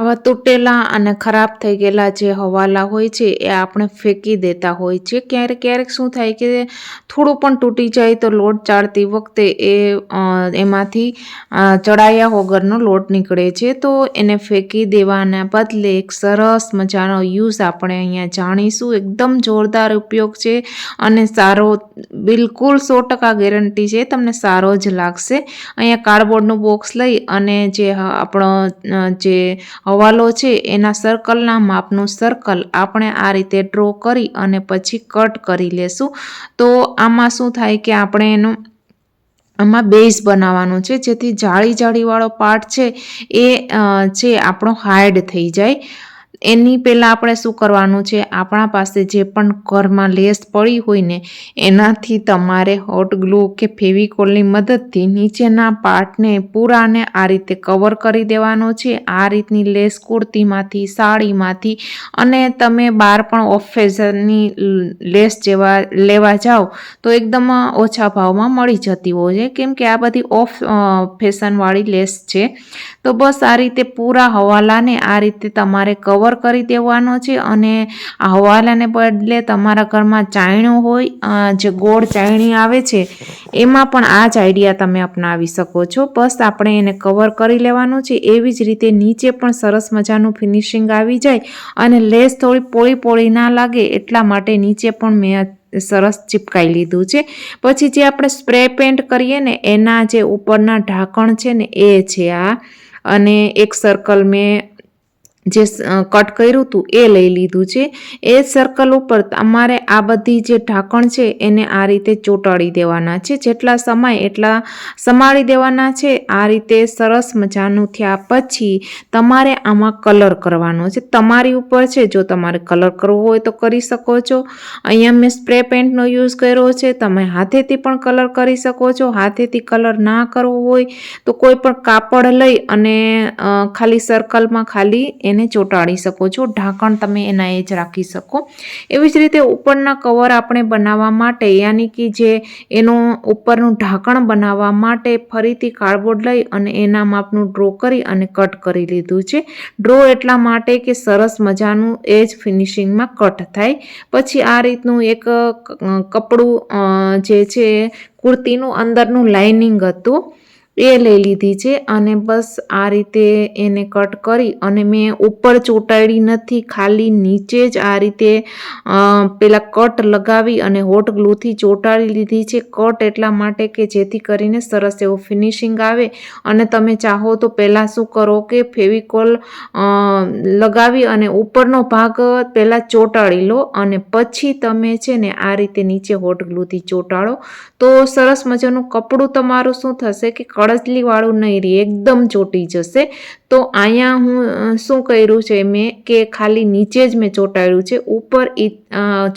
આવા તૂટેલા અને ખરાબ થઈ ગયેલા જે હવાલા હોય છે, એ આપણે ફેંકી દેતા હોય છે. ક્યારેક ક્યારેક શું થાય કે થોડું પણ તૂટી જાય તો લોટ ચાળતી વખતે એ એમાંથી ચડાયા વગરનો લોટ નીકળે છે. તો એને ફેંકી દેવાના બદલે એક સરસ મજાનો યુઝ આપણે અહીંયા જાણીશું. એકદમ જોરદાર ઉપયોગ છે અને સારો, બિલકુલ સો ટકા ગેરંટી છે. તમને સારો જ લાગશે. અહીંયા કાર્ડબોર્ડનું બોક્સ લઈ અને જે આપણો જે હવાલો છે, એના સર્કલના માપનું સર્કલ આપણે આ રીતે ડ્રો કરી અને પછી કટ કરી લેશું. તો આમાં શું થાય કે આપણે એનું, આમાં બેઝ બનાવવાનું છે, જેથી જાળી જાળીવાળો પાર્ટ છે, એ છે આપણો હાર્ડ થઈ જાય. એની પહેલાં આપણે શું કરવાનું છે? આપણા પાસે જે પણ ઘરમાં લેસ પડી હોય ને, એનાથી તમારે હોટ ગ્લુ કે ફેવિકોલની મદદથી નીચેના પાર્ટને પૂરાને આ રીતે કવર કરી દેવાનો છે. આ રીતની લેસ કુર્તીમાંથી, સાડીમાંથી અને તમે બહાર પણ ઓફ ફેશનની લેસ જેવા લેવા જાઓ, તો એકદમ ઓછા ભાવમાં મળી જતી હોય છે. કેમ કે આ બધી ઓફ ફેશનવાળી લેસ છે. તો બસ આ રીતે પૂરા હવાલાને આ રીતે તમારે કવર કરી દેવાનો છે અને આ હવાલાને બદલે તમારા ઘરમાં ચાયણું હોય જે ગોળ ચાયણી આવે છે, એમાં પણ આ જ આઈડિયા તમે અપનાવી શકો છો. બસ આપણે એને કવર કરી લેવાનું છે. એવી જ રીતે નીચે પણ સરસ મજાનું ફિનિશિંગ આવી જાય અને લેસ થોડી પોળી પોળી ના લાગે એટલા માટે નીચે પણ મેં સરસ ચીપકાઈ લીધું છે. પછી જે આપણે સ્પ્રે પેન્ટ કરીએ ને, એના જે ઉપરના ઢાંકણ છે ને, એ છે આ. અને એક સર્કલ મેં જે કટ કર્યું હતું એ લઈ લીધું છે. એ સર્કલ ઉપર તમારે આ બધી જે ઢાંકણ છે એને આ રીતે ચોંટાડી દેવાના છે. જેટલા સમય એટલા સમાળી દેવાના છે. આ રીતે સરસ મજાનું થયા પછી તમારે આમાં કલર કરવાનો છે. તમારી ઉપર છે, જો તમારે કલર કરવો હોય તો કરી શકો છો. અહીંયા મેં સ્પ્રે પેન્ટનો યુઝ કર્યો છે. તમે હાથેથી પણ કલર કરી શકો છો. હાથેથી કલર ના કરવો હોય તો કોઈ પણ કાપડ લઈ અને ખાલી સર્કલમાં ખાલી એને ચોંટાડી શકો છો. ઢાંકણ તમે એના એ જ રાખી શકો. એવી જ રીતે ઉપરના કવર આપણે બનાવવા માટે, યાની કે જે એનું ઉપરનું ઢાંકણ બનાવવા માટે ફરીથી કાર્ડબોર્ડ લઈ અને એના માપનું ડ્રો કરી અને કટ કરી લીધું છે. ડ્રો એટલા માટે કે સરસ મજાનું એ જ ફિનિશિંગમાં કટ થાય. પછી આ રીતનું એક કપડું જે છે, કુર્તીનું અંદરનું લાઇનિંગ હતું. એ લઈ લીધી છે અને બસ આ રીતે એને કટ કરી અને મેં ઉપર ચોંટાડી નથી, ખાલી નીચે જ આ રીતે પેલા કટ લગાવી અને હોટ ગ્લુથી ચોંટાડી લીધી છે. કટ એટલા માટે કે જેથી કરીને સરસ એવું ફિનિશિંગ આવે. અને તમે ચાહો તો પહેલાં શું કરો કે ફેવિકોલ લગાવી અને ઉપરનો ભાગ પહેલાં ચોંટાડી લો અને પછી તમે છે ને આ રીતે નીચે હોટ ગ્લુથી ચોંટાડો. તો સરસ મજાનું કપડું તમારું શું થશે કે કળજલીવાળું નહીં રહે એકદમ ચોંટી જશે. તો અહીંયા હું શું કર્યું છે મેં કે ખાલી નીચે જ મેં ચોંટાડ્યું છે, ઉપર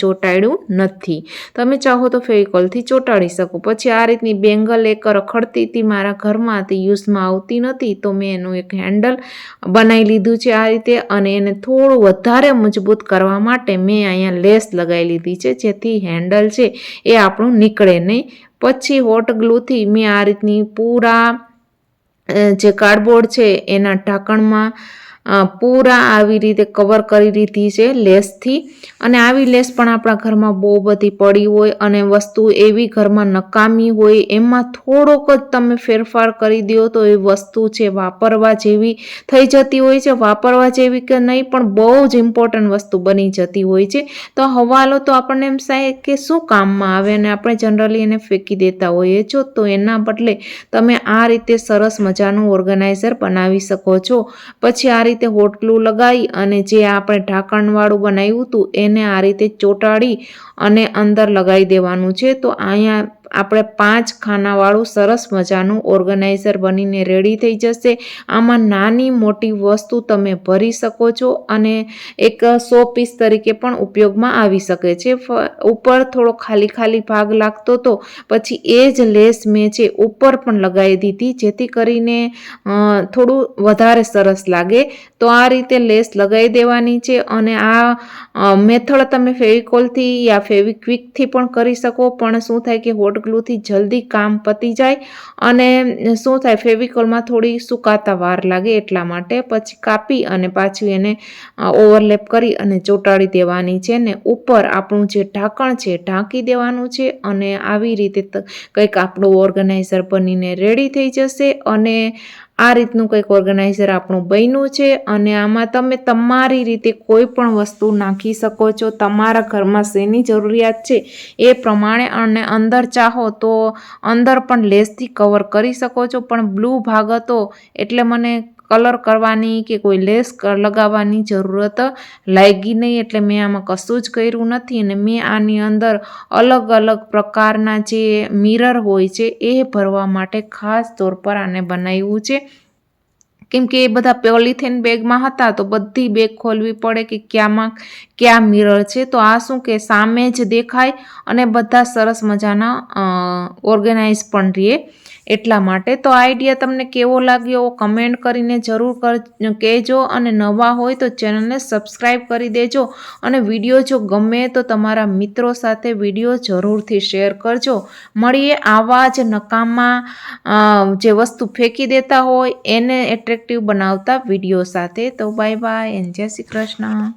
ચોંટાડ્યું નથી. તમે ચાહો તો ફેવિકોલથી ચોંટાડી શકો. પછી આ રીતની બેંગલ એક રખડતી હતી, મારા ઘરમાં તે યુઝમાં આવતી નથી, તો મેં એનું એક હેન્ડલ બનાવી લીધું છે આ રીતે અને એને થોડું વધારે મજબૂત કરવા માટે મેં અહીંયા લેસ લગાવી લીધી છે, જેથી હેન્ડલ છે એ આપણું નીકળે નહીં. પછી હોટ ગ્લુથી મેં આ રીતની પૂરા જે કાર્ડબોર્ડ છે એના ઢાંકણમાં પૂરા આવી રીતે કવર કરી દીધી છે લેસથી. અને આવી લેસ પણ આપણા ઘરમાં બહુ બધી પડી હોય અને વસ્તુ એવી ઘરમાં નકામી હોય, એમાં થોડોક જ તમે ફેરફાર કરી દો તો એ વસ્તુ છે વાપરવા જેવી થઈ જતી હોય છે. વાપરવા જેવી કે નહીં પણ બહુ જ ઇમ્પોર્ટન્ટ વસ્તુ બની જતી હોય છે. તો હવાલો તો આપણને એમ થાય કે શું કામમાં આવે અને આપણે જનરલી એને ફેંકી દેતા હોઈએ છો? તો એના બદલે તમે આ રીતે સરસ મજાનું ઓર્ગેનાઇઝર બનાવી શકો છો. પછી આ રીતે હોટ ગ્લુ લગાવી અને જે આપણે ઢાંકણવાળું બનાવ્યું હતું એને આ રીતે ચોંટાડી અને અંદર લગાવી દેવાનું છે. તો અહીંયા આપણે પાંચ ખાનાવાળું સરસ મજાનું ઓર્ગેનાઇઝર બનીને રેડી થઈ જશે. આમાં નાની મોટી વસ્તુ તમે ભરી શકો છો અને એક સો પીસ તરીકે પણ ઉપયોગમાં આવી શકે છે. ઉપર થોડો ખાલી ખાલી ભાગ લાગતો હતો પછી એ જ લેસ મેં છે ઉપર પણ લગાવી દીધી, જેથી કરીને થોડું વધારે સરસ લાગે. તો આ રીતે લેસ લગાવી દેવાની છે અને આ મેથડ તમે ફેવિકોલથી યા ફેવિક્વિકથી પણ કરી શકો. પણ શું થાય કે હોટ ગ્લુથી જલ્દી કામ પતી જાય અને શું થાય, ફેવિકોલમાં થોડી સુકાતા વાર લાગે એટલા માટે પછી કાપી અને પાછું એને ઓવરલેપ કરી અને ચોંટાડી દેવાની છે ને ઉપર આપણું જે ઢાંકણ છે ઢાંકી દેવાનું છે અને આવી રીતે કંઈક આપણું ઓર્ગેનાઇઝર બનીને રેડી થઈ જશે અને આ રીતનું કંઈક ઓર્ગેનાઇઝર આપણું બન્યું છે અને આમાં તમે તમારી રીતે કોઈ પણ વસ્તુ નાખી શકો છો. તમારા ઘરમાં શેની જરૂરિયાત છે એ પ્રમાણે અને અંદર ચાહો તો અંદર પણ લેસથી કવર કરી શકો છો. પણ બ્લુ ભાગ હતો એટલે મને કલર કરવાની કે કોઈ લેસ લગાવવાની જરૂરત લાગી નહીં એટલે મેં આમાં કશું જ કર્યું નથી અને મેં આની અંદર અલગ અલગ પ્રકારના જે મિરર હોય છે એ ભરવા માટે ખાસ તौर પર આને બનાવ્યું છે. કેમ કે એ બધા પોલિથીન બેગમાં હતા તો બધી બેગ ખોલવી પડે કે ક્યાંમાં ક્યાં મિરર છે. તો આ શું કે સામે જ દેખાય અને બધા સરસ મજાના ઓર્ગેનાઇઝ પણ રહે. એટલા માટે તો આઈડિયા તમને કેવો લાગ્યો કમેન્ટ કરીને જરૂર કહેજો અને નવા હોય તો ચેનલને સબસ્ક્રાઈબ કરી દેજો અને વીડિયો જો ગમે તો તમારા મિત્રો સાથે વીડિયો જરૂરથી શેર કરજો. મળીએ આવા જ નકામા જે વસ્તુ ફેંકી દેતા હોય એને એટ્રેક્ટિવ બનાવતા વીડિયો સાથે. તો બાય બાય એન્ડ જય શ્રી કૃષ્ણ.